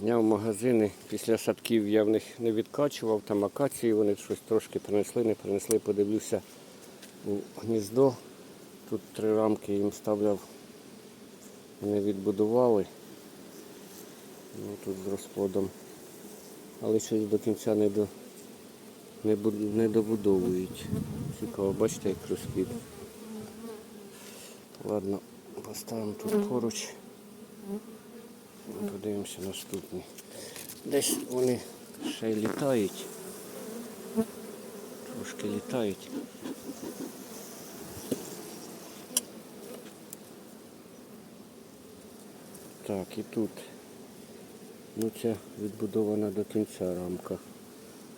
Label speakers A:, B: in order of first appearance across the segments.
A: Зняв магазини. Після садків я в них не відкачував, там акації вони щось трошки принесли, не принесли, подивлюся у гніздо. Тут три рамки їм ставляв. Вони відбудували. Ну, тут з розплодом. Але щось до кінця не, до, не, не добудовують. Цікаво, бачите, як розплід. Ладно, поставимо тут поруч. Подивимося наступний. Десь вони ще й літають. Трошки літають. Так, і тут. Ну ця відбудована до кінця рамка.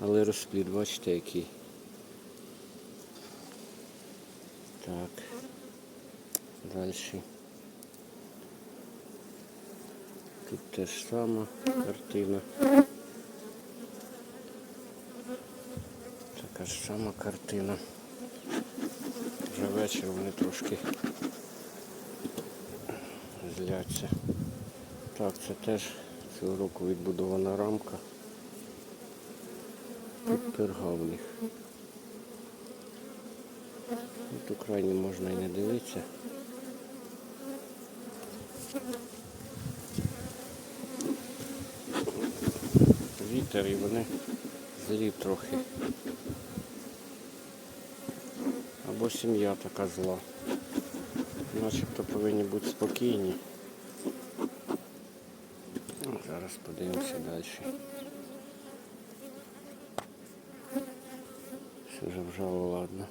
A: Але розплід, бачите який. Так. Далі. Тут теж сама картина. Така ж сама картина. Вже вечір вони трошки зляться. Так, це теж цього року відбудована рамка. Тут перга в них. Тут у крайні можна і не дивитися. Вітер вони злі трохи. Або сім'я така зла. Начебто повинні бути спокійні. Ну, Зараз подивимося далі. Все вже вжало, ладно.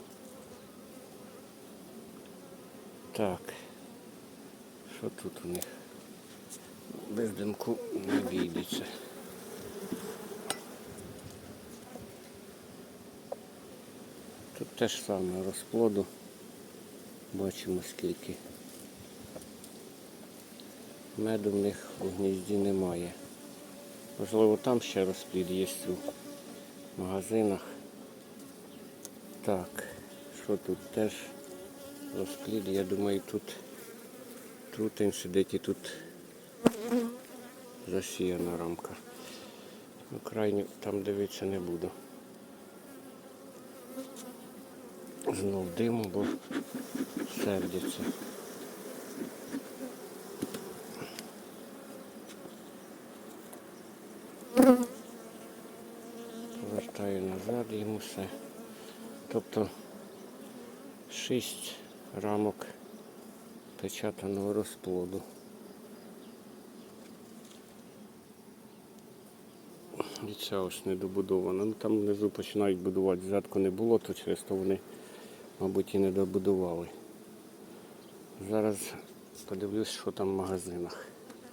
A: Так. Що тут у них? Без димку не обійдеться. Тут теж саме розплоду. Бачимо скільки. Меду в них у гнізді немає. Можливо, там ще розплід є у магазинах. Так, що тут теж розплід, я думаю, тут трутень сидить і тут засіяна рамка. Ну, крайню там дивитися не буду. Знов диму, бо сердяться. Повертаю назад йому все. Тобто шість рамок печатаного розплоду. І ця ось недобудована. Ну там внизу починають будувати. Ззадку не було, то через то вони, мабуть, і не добудували. Зараз подивлюсь, що там в магазинах.